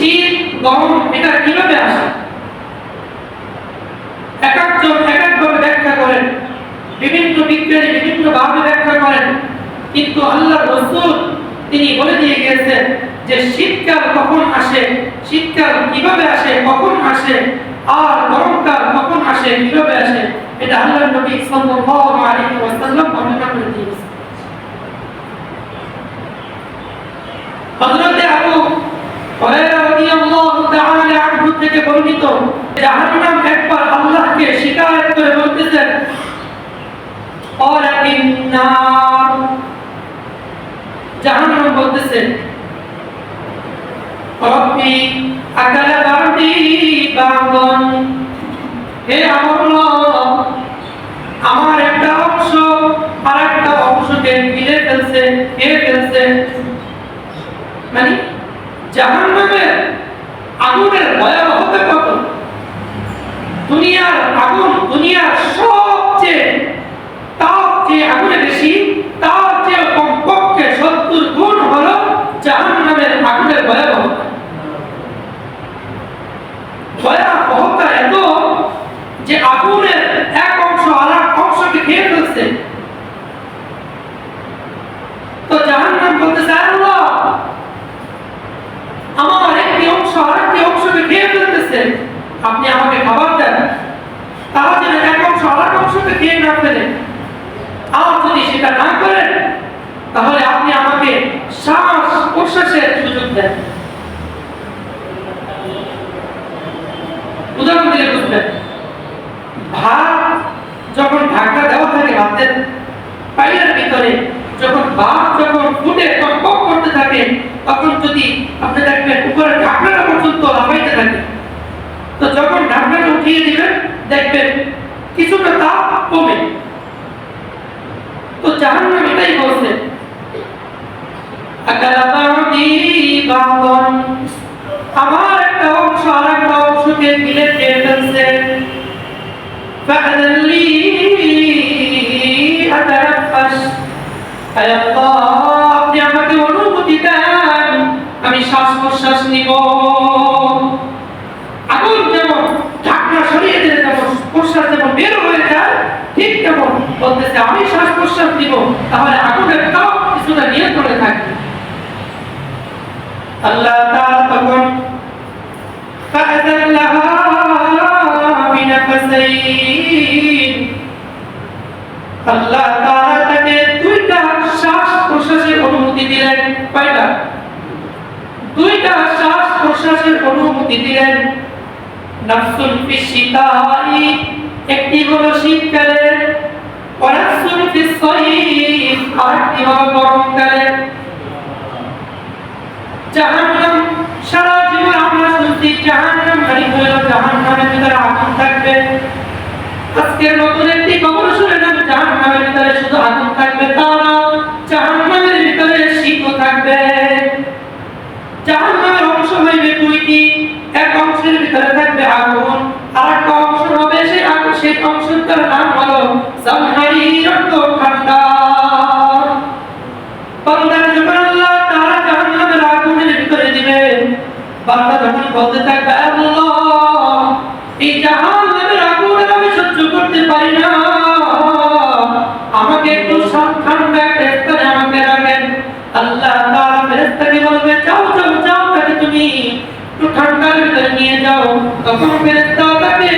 শীত গরম এটা কীভাবে আসে? এক একজন এক একভাবে ব্যাখ্যা করেন। বিভিন্ন বিজ্ঞানী বিভিন্ন ভাবে ব্যাখ্যা করেন। কিন্তু আল্লাহ রসুল তিনি বলে দিয়ে গিয়েছেন যে শীতকাল কখন আসে, শীতকাল কীভাবে আসে, কখন আসে, আর গরমকাল কখন আসে, কীভাবে আসে, এটা আল্লাহ নবী সাল্লাল্লাহু আলাইহি ওয়াসাল্লাম বর্ণনা করে দিয়েছেন। হযরতে থেকে বর্ণিত। জাহান্নাম একবার আল্লাহকে শিকায়ত করে বলতেছেন জাহান্নাম বলতেছে রব্বি আকালা হে আমার একটা অংশ আর একটা অংশকে গিলে ফেলছে খেয়ে ফেলছে মানে জাহান্নামের আগুনের ভয়াবহতা কত দুনিয়ার আগুন দুনিয়ার সবচেয়ে তার যে আগুনে বেশি তার যে কমপক্ষে সত্তর গুণ হলো জাহান্নামের আগুনের ভয়াবহতা ভয়াবহতা এত যে আগুনের এক অংশ আর এক অংশকে খেয়ে ফেলছে। তো জাহান্নাম বলতেছে আল্লাহ, আমার একটি অংশ আর একটি অংশকে খেয়ে ফেলতেছে। আপনি আমাকে খাবার দেন। তারা যেন এক অংশ আর এক অংশকে খেয়ে না ফেলে। আর যদি সেটা না করেন, তাহলে আপনি আমাকে শ্বাস প্রশ্বাসের সুযোগ দেন। উদাহরণ দিলে বুঝবেন ভাত যখন ঢাকা দেওয়া থাকে ভাতের পাইলের ভিতরে, যখন ভাত যখন ফুটে টকবক করতে থাকে, তখন যদি আপনি দেখবেন উপরে ঢাকনাটা পর্যন্ত লাফাইতে থাকে, তো যখন ঢাকনাটা উঠিয়ে দিবেন, দেখবেন কিছুটা তাপ কমে। তো জাহান্নাম এটাই বলছে। আমার একটা অংশ আর একটা অংশকে মিলে খেয়ে ফেলছে। আপনি আমাকে অনুমতি দেন, আমি শ্বাস প্রশ্বাস নিব। আগুন যেমন ঢাকনা সরিয়ে দিলে যেমন প্রশ্বাস যেমন বের হয়ে যায় বলতেছে আমি শ্বাস প্রশ্বাস দিব তাহলে আগুনের তাপ কিছুটা নিয়ন্ত্রণে থাকবে আল্লাহ তাআলা তখন فأذن لها بنفسين আল্লাহ তাআলা তাকে দুইটা শ্বাস প্রশ্বাসের অনুমতি দিলেন কয়টা দুইটা শ্বাস প্রশ্বাসের অনুমতি দিলেন নাফসুন ফি শীতাই একটি হলো শীতকালে ফি সাইফ আরেকটি হলো গরমকালে জাহান্নাম সারা জীবন আমরা শুনছি জাহান্নাম মানে হলো জাহান্নামের ভিতরে আগুন থাকবে আজকের নতুন একটি খবর শুনলাম জাহান্নামের ভিতরে সেই অংশটার নাম হলো জামহারির অর্থ ঠান্ডা বান্দার যখন আল্লাহ তারা জাহান্নামের আগুনের ভিতরে দিবেন, বান্দা যখন বলতে থাকবে, আল্লাহ, এই জাহান্নামের আগুন আমি সহ্য করতে পারি না। আমাকে একটু ঠান্ডা আল্লাহ তাকে তুমি একটু নিয়ে যাও। তখন তাকে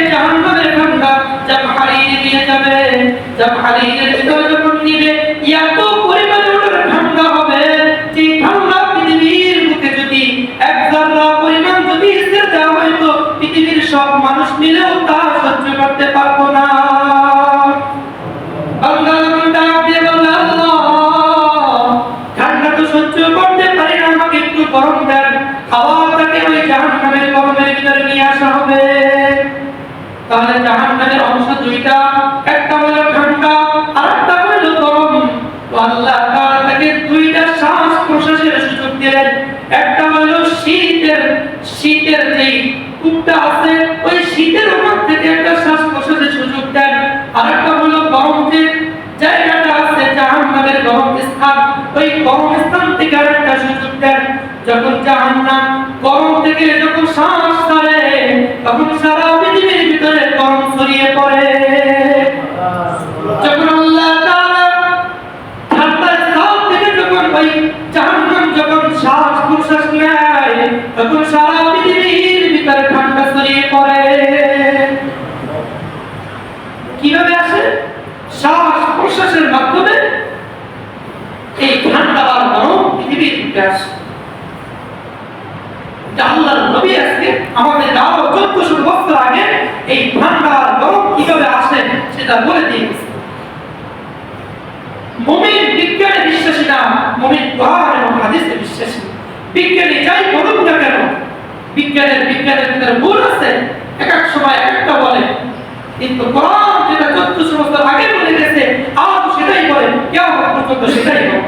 ঠান্ডা হবে সহ্য করতে পারব না। বান্দা যখন ডাক দিয়ে বলল, "আল্লাহ, ঠান্ডা তো সহ্য করতে পারি না আমাকে একটু গরম দেন। খাওয়াটাকে ওই গরমের নিয়ে আসা হবে। তাহলে জাহান্নামের অংশ শ্বাস ছাড়ে তখন সারা পৃথিবীর ভিতরে গরম ছড়িয়ে পড়ে। যখন আল্লাহ সারা কীভাবে আসে? শ্বাস প্রশ্বাসের মাধ্যমে এই ঠান্ডা আর গরম পৃথিবীর ভিতরে আসে এটা আল্লাহর নবী আজকে আমাদের আরও চোদ্দশো বছর আগে এই ঠান্ডা আর গরম কীভাবে সেটা বলে দিয়েছে মুমিন বিজ্ঞানে বিশ্বাসী না, মুমিন কোরআন এবং হাদিসে বিশ্বাসী। বিজ্ঞানী যাই বলুক না কেন, বিজ্ঞানের বিজ্ঞানের ভিতরে ভুল আছে। এক এক সময় এক একটা বলে। কিন্তু কোরআন যেটা চোদ্দশো বছর আগে বলে গেছে, আজ সেটাই বলে কেউ পর্যন্ত সেটাই বলে